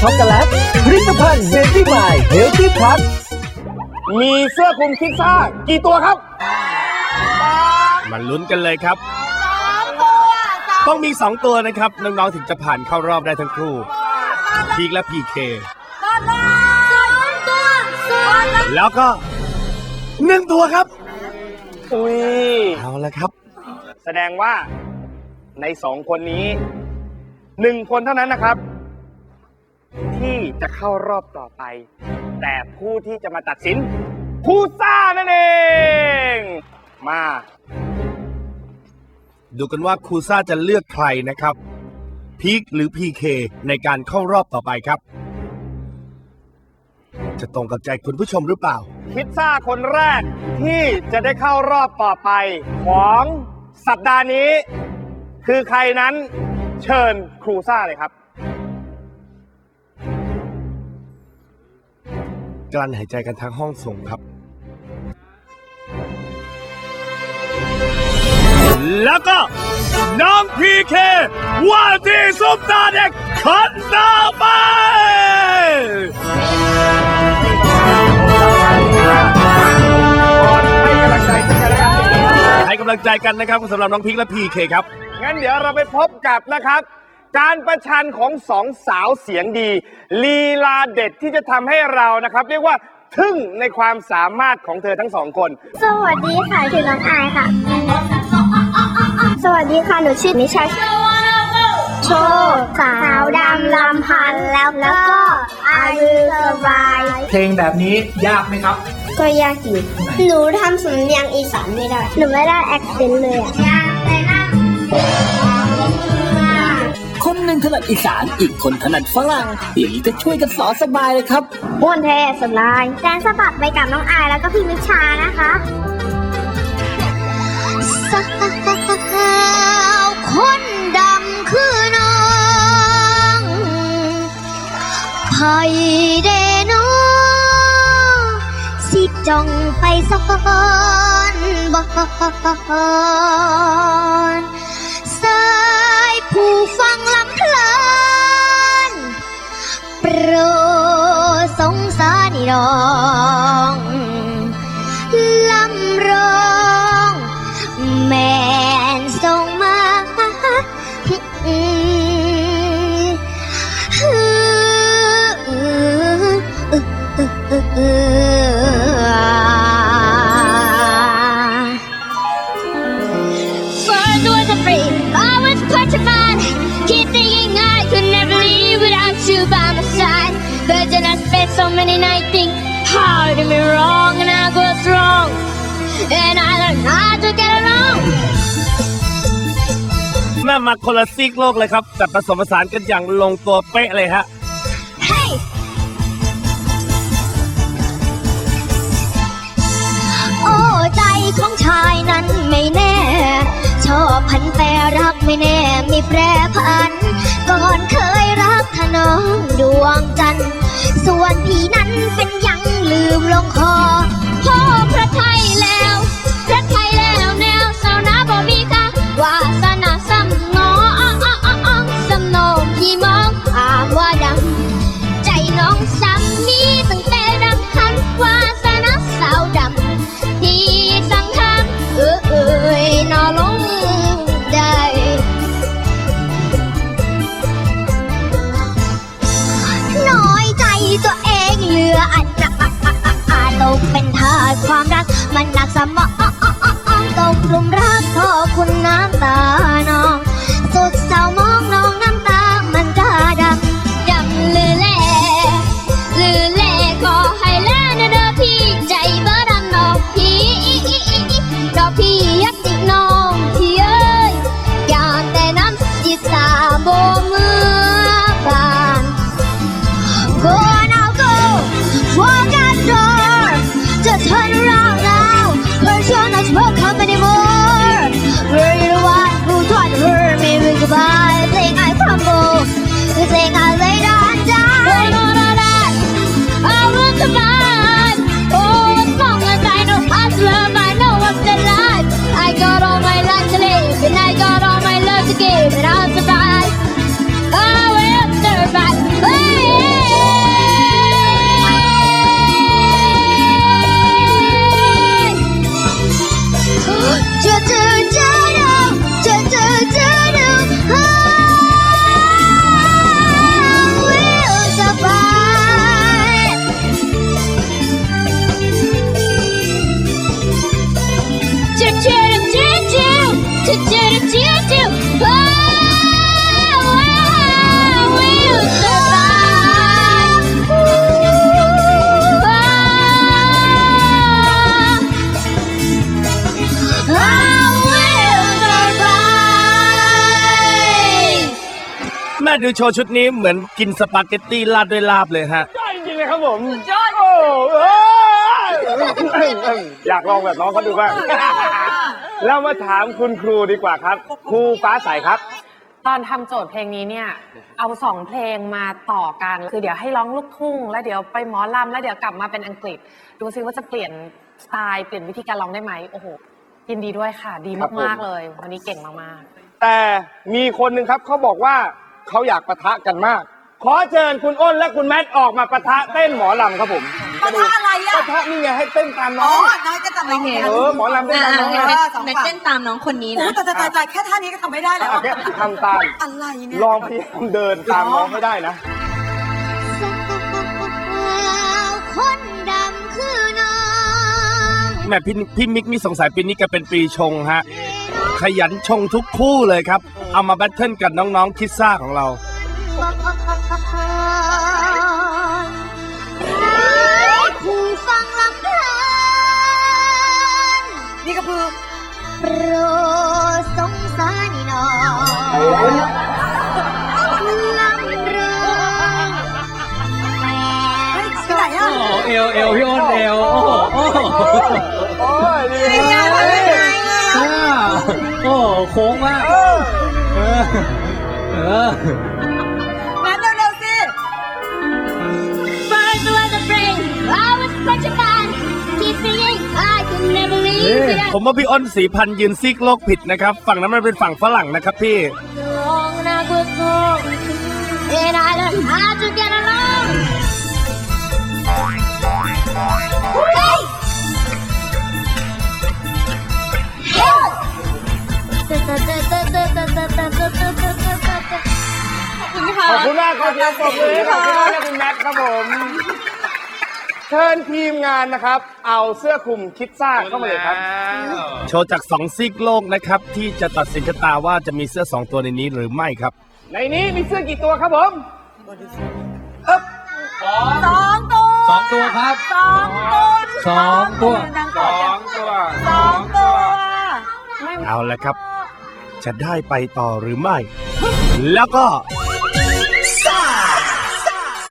ช็อกโกแลตผลิตภัณฑ์เบบี้ไมล์เฮลตี้พัทมีเสื้อคลุมคิดซ่ากี่ตัวครับ มาลุ้นกันเลยครับ ต้องมี 2 ตัวนะครับ น้องๆถึงจะผ่านเข้ารอบได้ทั้งคู่พีกและพีเค แล้วก็หนึ่งตัวครับ อุ้ย เอาละครับ แสดงว่าในสองคนนี้หนึ่งคนเท่านั้นนะครับ ที่จะเข้ารอบต่อไป แต่ผู้ที่จะมาตัดสินผู้ซ่านั่นเอง มา ดูกันว่าครูซ่าจะเลือกใครนะครับ พีคหรือพีเคในการเข้ารอบต่อไปครับ จะตรงกับใจคุณผู้ชมหรือเปล่า พิซซ่าคนแรกที่จะได้เข้ารอบต่อไป ของสัปดาห์นี้ คือใครนั้นเชิญครูซ่าเลยครับ กลั้นหายใจกันทั้งห้องส่งครับ แล้วก็น้องพีเคว่าที่ซุปตาเด็กคนต่อไปให้กำลังใจกันนะครับสำหรับน้องพีคและพีเคครับ งั้นเดี๋ยวเราไปพบกับนะครับ การประชันของสองสาวเสียงดี ลีลาเด็ดที่จะทำให้เรานะครับ เรียกว่าทึ่งในความสามารถของเธอทั้งสองคน สวัสดีค่ะชื่อน้องอายค่ะ สวัสดีค่ะ หนูชื่อนิชาโชว์สาวดำลำพันธ์แล้วก็อายุสบาย เพลงแบบนี้ยากไหมครับ ก็ยากอยู่หนูทำสำเนียงอีสานไม่ได้ หนูไม่ได้แอคเซนต์เลยอะยากแต่นะคน หนึ่งถนัดอีสานอีกคนถนัดฝรั่งอย่างนี้ก็ช่วยกันสอนสบายเลยครับม้วนแท้สบายแดนสะบัดไปกับน้องอายแล้วก็พี่มิชานะคะคนดำคือน้องไผเดโนสิจ้องไปสอนบอน โปรสงสารนี่น้อ spent so many nights think, how did me wrong and I was wrong. And I learned how to get along. แม่มาคนละซีกโลกเลยครับ แต่ผสมผสานกันอย่างลงตัวเป๊ะเลยฮะ Hey! โอ้ใจของชายนั้นไม่แน่ ชอบพันแปรรักไม่แน่ มีแปรพัน ก่อนเคยรักท น้องดวงจันทร์ส่วนพี่นั้น เป็นทาสความรัก มันหนักสมองตกลุมรัก แม่ดูโชว์ชุดนี้เหมือนกินสปาเกตตี้ราดด้วยลาบเลยฮะ ได้จริงๆเลยครับผมโอ้เอ้ย อยากลองแบบน้องเขาดูบ้างเรามาถามคุณครูดีกว่าครับ ครูฟ้าใสครับ ตอนทำโจทย์เพลงนี้เนี่ย เอาสองเพลงมาต่อกัน คือเดี๋ยวให้ร้องลูกทุ่ง แล้วเดี๋ยวไปหมอลำแล้วเดี๋ยวกลับมาเป็นอังกฤษ ดูซิว่าจะเปลี่ยนสไตล์เปลี่ยนวิธีการร้องได้ไหมโอ้โหยินดีด้วยค่ะ ดีครับผม มากๆเลย วันนี้เก่งมากแต่มีคนหนึ่งครับเขาบอกว่าเขาอยากปะทะกันมาก ขอเชิญคุณอ้นและคุณแมทออกมาปะทะเต้นหมอลำครับผมปะทะอะไรอะปะทะนี่ไงให้เต้นตามน้อ๋อองน้อยก็จะไม่เห็นเออหมอลำเต้นตามน้องอ่านะสองแมทฝั่งเต้นตามน้องคนนี้โอ้นะแต่แต่แต่แต่แค่ท่านี้ก็ทำไม่ได้แล้วเอาแค่ทำตามอะไรเนี่ยลองพยายามเดินตามน้องให้ได้นะสาวคนดำคือน้องแม่พี่พี่มิกนี่สงสัยปีนี้แกเป็นปีชงฮะ ขยันชงทุกคู่เลยครับ เอามาแบทเทิลกับน้องๆคิดซ่าของเราผู้ โปรดสงสารหนอยลำเรืองที่ไหนอะเอวเอวพี่อ้นเอวโอ้โหโอ้โหโอ้ยดีอ่าโอ้โหโค้งมากเออเออ ผมว่าพี่อ้นสีพันธุ์ยืนซีกโลกผิดนะครับ ฝั่งนั้นมันเป็นฝั่งฝรั่งนะครับพี่ Long and I was wrong And I learned how to get along Hey! Yeah! ขอบคุณมากขอเสียงปรบมือให้กับคุณอ้นและคุณแมทครับผม เชิญทีมงานนะครับ เอาเสื้อคลุมคิดซ่าเข้ามาเลยครับ โชว์จากสองซีกโลกนะครับ ที่จะตัดสินชะตาว่าจะมีเสื้อสองตัวในนี้หรือไม่ครับ ในนี้มีเสื้อกี่ตัวครับผมสองตัวสองตัวครับสองตัวสองตัวดังๆก่อนตัวสองตัวเอาละครับ จะได้ไปต่อหรือไม่ แล้วก็